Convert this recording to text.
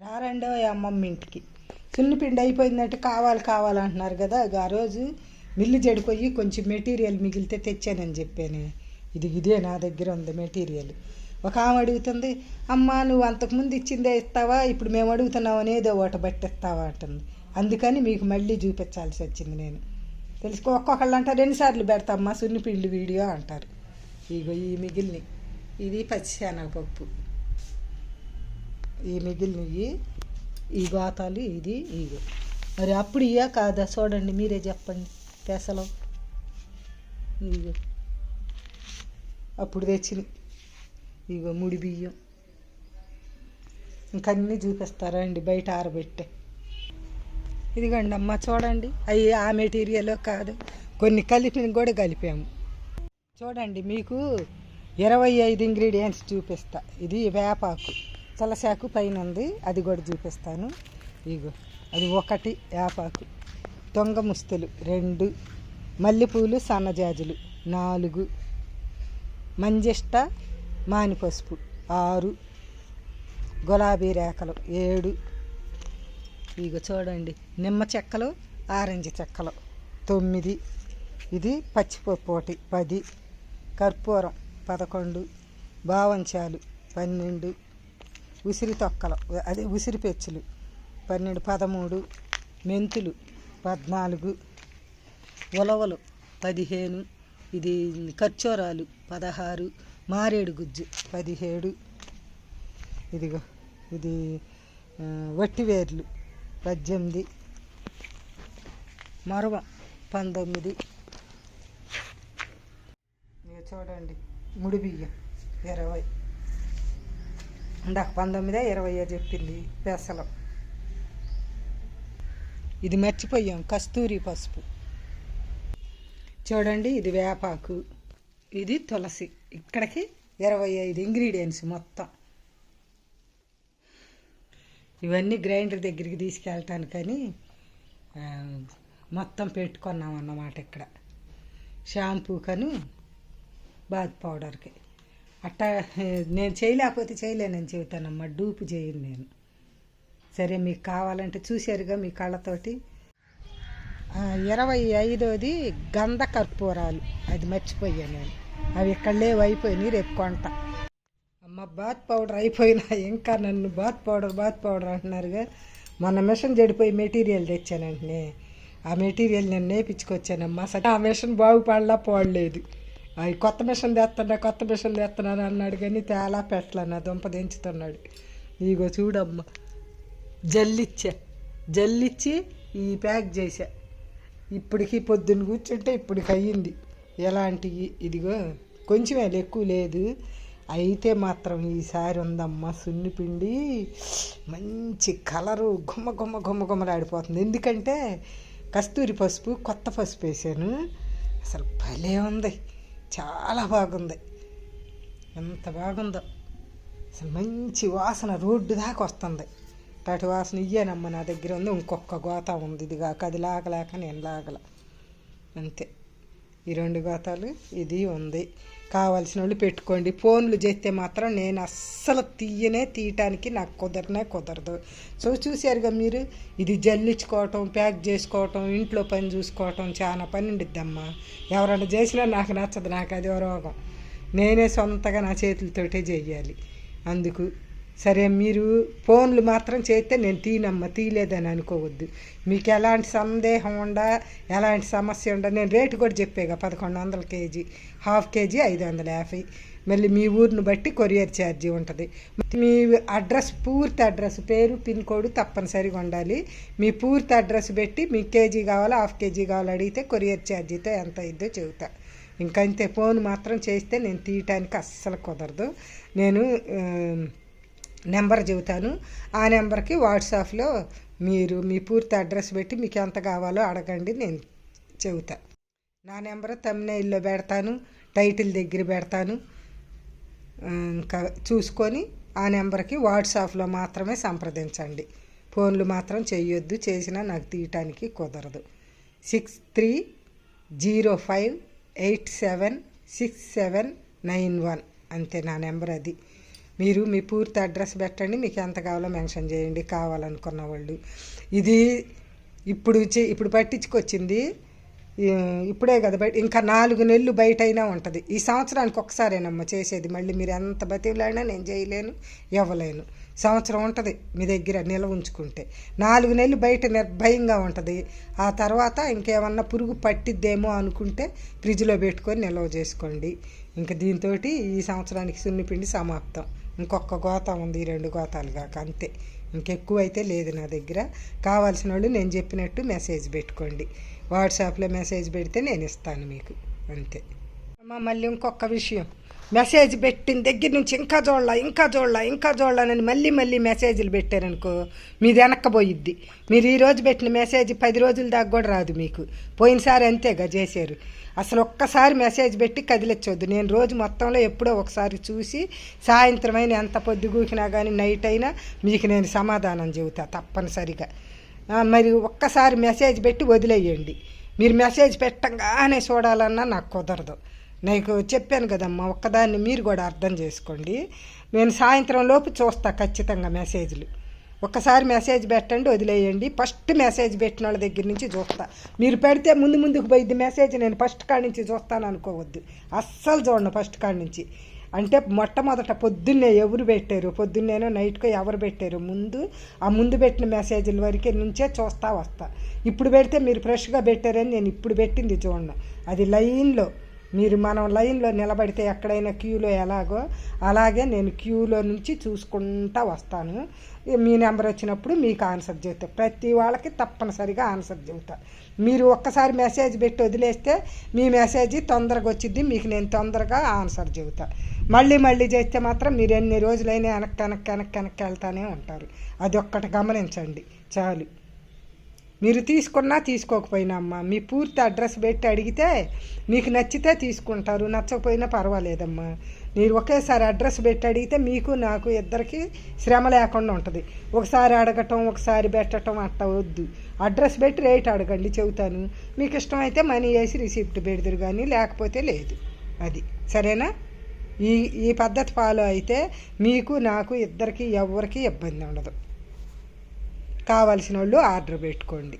రారండో అమ్మమ్మ ఇంటికి. సున్నిపిండి అయిపోయిందంటే కావాలి కావాలంటున్నారు కదా. ఆ రోజు మిల్లు చెడిపోయి కొంచెం మెటీరియల్ మిగిలితే తెచ్చానని చెప్పాను. ఇది ఇదే నా దగ్గర ఉంది మెటీరియల్. ఒక ఆమె అడుగుతుంది అమ్మ నువ్వు అంతకుముందు ఇచ్చిందే ఇస్తావా? ఇప్పుడు మేము అడుగుతున్నావు అనేదో ఒకటి బట్టిస్తావా? అంటుంది. అందుకని మీకు మళ్ళీ చూపించాల్సి వచ్చింది నేను. తెలుసుకో ఒక్కొక్కళ్ళు అంటారు ఎన్నిసార్లు పెడతామ్మా సున్నిపిండి వీడియో అంటారు. ఇగో ఈ మిగిలిన ఇది పచ్చిశనగపప్పు. ఈ మిగిలినవి ఈ గోతాలు ఇది ఇవి మరి అప్పుడు ఇయా కాదా చూడండి మీరే చెప్పండి. పెసలు ఇవి అప్పుడు తెచ్చిన ఇగో ముడి బియ్యం. ఇంకన్నీ చూపిస్తారా అండి బయట ఆరబెట్టే. ఇదిగోండి అమ్మ చూడండి. అవి ఆ మెటీరియల్ కాదు. కొన్ని కలిపిన కూడా కలిపాము. చూడండి మీకు ఇరవై ఐదు ఇంగ్రీడియంట్స్ చూపిస్తా. ఇది వేపాకు. తులసాకు పైన ఉంది. అది కూడా చూపిస్తాను. ఇగో అది ఒకటి వేపాకు దొంగ ముస్తులు రెండు. మల్లెపూలు సన్నజాజులు నాలుగు. మంజిష్ట మానిపసుపు ఆరు. గులాబీ రేఖలు ఏడు. ఇగో చూడండి నిమ్మ చెక్కలు ఆరెంజ్ చెక్కలు తొమ్మిది. ఇది పచ్చిపప్పు ఒకటి పది. కర్పూరం పదకొండు. బావంచాలు పన్నెండు. ఉసిరి తొక్కలు. అదే ఉసిరి పెచ్చులు. పన్నెండు పదమూడు మెంతులు పద్నాలుగు ఉలవలు పదిహేను ఇది ఖర్చూరాలు పదహారు మారేడు గుజ్జు పదిహేడు ఇదిగో ఇది వట్టివేర్లు పద్దెనిమిది మరవ పంతొమ్మిది చూడండి ముడి బియ్యం ఇరవై ఇందాక పంతొమ్మిదే ఇరవయో చెప్పింది పెసలు ఇది మర్చిపోయాం కస్తూరి పసుపు. చూడండి ఇది వేపాకు ఇది తులసి. ఇక్కడికి ఇరవై ఐదు ఇంగ్రీడియంట్స్ మొత్తం. ఇవన్నీ గ్రైండర్ దగ్గరికి తీసుకెళ్ళటానికని కానీ మొత్తం పెట్టుకున్నాం అన్నమాట ఇక్కడ. షాంపూ కను బాత్ పౌడర్కి. అట్టా నేను చేయలేకపోతే చేయలేనని చెబుతానమ్మా. డూపు చేయను నేను. సరే మీకు కావాలంటే చూశారుగా మీ కళ్ళతోటి. ఇరవై ఐదోది గంధ కర్పూరాలు అది మర్చిపోయాను నేను. అవి ఇక్కడ లేవు అయిపోయినాయి రేపు కొంట. అమ్మ బాత్ పౌడర్ అయిపోయినా ఇంకా నన్ను బాత్ పౌడర్ బాత్ పౌడర్ అంటున్నారుగా. మొన్న మిషన్ చెడిపోయి మెటీరియల్ తెచ్చానంటే ఆ మెటీరియల్ నేను నేర్పించుకొచ్చానమ్మా. సరే ఆ మిషన్ బాగుపడలా పోడలేదు. అవి కొత్త మిషన్ తెస్తున్నా కొత్త మిషన్ తెస్తున్నాను అన్నాడు కానీ తేలా పెట్టలే దుంప దించుతున్నాడు. ఇగో చూడమ్మా జల్లిచ్చా జల్లిచ్చి ఈ ప్యాక్ చేసా ఇప్పటికి పొద్దున్న కూర్చుంటే ఇప్పటికి అయ్యింది. ఎలాంటివి ఇదిగో కొంచెమే ఎక్కువ లేదు. అయితే మాత్రం ఈసారి ఉందమ్మా సున్నిపిండి మంచి కలరు గుమ్మ గుమ్మ గుమ్మ గుమ్మలాడిపోతుంది ఎందుకంటే కస్తూరి పసుపు కొత్త పసుపు వేసాను అసలు భలే ఉంది. చాలా బాగుంది. ఎంత బాగుందో. అసలు మంచి వాసన రోడ్డు దాకా వస్తుంది. అటు వాసన ఇయ్యేనమ్మ నా దగ్గర ఉంది. ఇంకొక గోత ఉంది. ఇది కాక అది లాగలేక నేను లాగల. అంతే. ఈ రెండు గోతాలు ఇది ఉంది. కావాల్సిన వాళ్ళు పెట్టుకోండి. ఫోన్లు చేస్తే మాత్రం నేను అస్సలు తీయనే తీయటానికి నాకు కుదరనే కుదరదు. సో చూసారుగా మీరు? ఇది జల్లించుకోవటం ప్యాక్ చేసుకోవటం ఇంట్లో పని చూసుకోవటం చాలా పని ఉండిద్దమ్మా. ఎవరైనా చేసినా నాకు నచ్చదు. నాకు అది రోగం. నేనే సొంతగా నా చేతులతోటే చెయ్యాలి అందుకు సరే మీరు ఫోన్లు మాత్రం చేస్తే నేను తీనమ్మ తీయలేదని అనుకోవద్దు. మీకు ఎలాంటి సందేహం ఉండ ఎలాంటి సమస్య ఉండ నేను రేటు కూడా చెప్పేగా పదకొండు వందల కేజీ హాఫ్ కేజీ ఐదు వందల యాభై. మళ్ళీ మీ ఊరిని బట్టి కొరియర్ ఛార్జీ ఉంటుంది. మీ అడ్రస్ పూర్తి అడ్రస్ పేరు పిన్ కోడ్ తప్పనిసరిగా ఉండాలి. మీ పూర్తి అడ్రస్ పెట్టి మీ కేజీ కావాలా హాఫ్ కేజీ కావాలో అడిగితే కొరియర్ ఛార్జీతో ఎంత అయిందో చెబుతా. ఇంకంతే ఫోన్ మాత్రం చేస్తే నేను తీయటానికి అస్సలు కుదరదు. నేను నెంబర్ చెబుతాను. ఆ నెంబర్కి వాట్సాప్లో మీరు మీ పూర్తి అడ్రస్ పెట్టి మీకు ఎంత కావాలో అడగండి నేను చెబుతా. నా నెంబర్ తమ్నైల్లో పెడతాను టైటిల్ దగ్గర పెడతాను. ఇంకా చూసుకొని ఆ నెంబర్కి వాట్సాప్లో మాత్రమే సంప్రదించండి. ఫోన్లు మాత్రం చేయొద్దు చేసినా నాకు తీయటానికి కుదరదు. Six three zero five eight seven six seven nine one అంతే నా నెంబర్ అది. మీరు మీ పూర్తి అడ్రస్ పెట్టండి మీకు ఎంత కావాలో మెన్షన్ చేయండి కావాలనుకున్న వాళ్ళు. ఇది ఇప్పుడు చే- ఇప్పుడు పట్టించుకొచ్చింది ఇప్పుడే కదా బయట ఇంకా నాలుగు నెలలు బయట అయినా ఉంటుంది. ఈ సంవత్సరానికి ఒకసారేనమ్మ చేసేది. మళ్ళీ మీరు ఎంత బతిలాడినా నేను చేయలేను ఇవ్వలేను. సంవత్సరం ఉంటుంది మీ దగ్గర నిల్వ ఉంచుకుంటే. నాలుగు నెలలు బయట నిర్భయంగా ఉంటుంది. ఆ తర్వాత ఇంకేమన్నా పురుగు పట్టిద్దేమో అనుకుంటే ఫ్రిడ్జ్లో పెట్టుకొని నిల్వ చేసుకోండి. ఇంకా దీంతో ఈ సంవత్సరానికి సున్నిపిండి సమాప్తం. ఇంకొక గోత ఉంది ఈ రెండు గోతాలు కాక అంతే. ఇంకెక్కువ అయితే లేదు నా దగ్గర. కావాల్సిన వాళ్ళు నేను చెప్పినట్టు మెసేజ్ పెట్టుకోండి. వాట్సాప్లో మెసేజ్ పెడితే నేను ఇస్తాను మీకు. అంతే. అమ్మ మళ్ళీ ఇంకొక విషయం. మెసేజ్ పెట్టిన దగ్గర నుంచి ఇంకా చూడాల ఇంకా చూడాల ఇంకా చూడాలని మళ్ళీ మళ్ళీ మెసేజ్లు పెట్టారనుకో మీది వెనక్కపోయిద్ది మీరు ఈరోజు పెట్టిన మెసేజ్ పది రోజుల దాకా కూడా రాదు మీకు. పోయినసారి అంతేగా చేశారు. అసలు ఒక్కసారి మెసేజ్ పెట్టి కదిలించవద్దు నేను రోజు మొత్తంలో ఎప్పుడో ఒకసారి చూసి సాయంత్రం అయినా ఎంత పొద్దుగూకినా కానీ నైట్ అయినా మీకు నేను సమాధానం చెబుతా తప్పనిసరిగా. మరి ఒక్కసారి మెసేజ్ పెట్టి వదిలేయండి. మీరు మెసేజ్ పెట్టంగానే చూడాలన్నా నాకు కుదరదు. నీకు చెప్పాను కదమ్మా ఒక్కదాన్ని మీరు కూడా అర్థం చేసుకోండి. నేను సాయంత్రం లోపు చూస్తా ఖచ్చితంగా మెసేజ్లు ఒక్కసారి మెసేజ్ పెట్టండి వదిలేయండి. ఫస్ట్ మెసేజ్ పెట్టిన వాళ్ళ దగ్గర నుంచి చూస్తా. మీరు పెడితే ముందు ముందుకు పోయిద్ది మెసేజ్ నేను ఫస్ట్ కాడి నుంచి చూస్తాను అనుకోవద్దు. అస్సలు చూడండి ఫస్ట్ కాడి నుంచి. అంటే మొట్టమొదట పొద్దున్నే ఎవరు పెట్టారు? పొద్దున్నేనో నైట్కో ఎవరు పెట్టారు? ముందు ఆ ముందు పెట్టిన మెసేజ్ల వరకే నుంచే చూస్తా వస్తా. ఇప్పుడు పెడితే మీరు ఫ్రెష్గా పెట్టారని నేను ఇప్పుడు పెట్టింది చూడండి అది లైన్లో మీరు మనం లైన్లో నిలబడితే ఎక్కడైనా క్యూలో ఎలాగో అలాగే నేను క్యూలో నుంచి చూసుకుంటా వస్తాను. మీ నెంబర్ వచ్చినప్పుడు మీకు ఆన్సర్ చెబుతాను ప్రతి వాళ్ళకి తప్పనిసరిగా ఆన్సర్ చెబుతాను మీరు ఒక్కసారి మెసేజ్ పెట్టి వదిలేస్తే మీ మెసేజ్ తొందరగా వచ్చింది మీకు నేను తొందరగా ఆన్సర్ చెబుతా మళ్ళీ మళ్ళీ చేస్తే మాత్రం మీరు ఎన్ని రోజులైనా వెనక్కి వెనక్కి వెనక్కి వెనక్కి వెళ్తానే ఉంటారు. అది ఒక్కటి గమనించండి. చాలు. మీరు తీసుకున్నా తీసుకోకపోయినా అమ్మా మీ పూర్తి అడ్రస్ పెట్టి అడిగితే మీకు నచ్చితే తీసుకుంటారు నచ్చకపోయినా పర్వాలేదమ్మా. మీరు ఒకేసారి అడ్రస్ పెట్టి అడిగితే మీకు నాకు ఇద్దరికి శ్రమ లేకుండా ఉంటుంది. ఒకసారి అడగటం ఒకసారి పెట్టడం అట్ట వద్దు. అడ్రస్ పెట్టి రేట్ అడగండి చెబుతాను. మీకు ఇష్టమైతే మనీ వేసి రిసిప్ట్ పెడదురు కానీ లేకపోతే లేదు. అది. సరేనా? ఈ ఈ పద్ధతి ఫాలో అయితే మీకు నాకు ఇద్దరికి ఎవరికి ఇబ్బంది ఉండదు. కావాల్సిన వాళ్ళు ఆర్డర్ పెట్టుకోండి.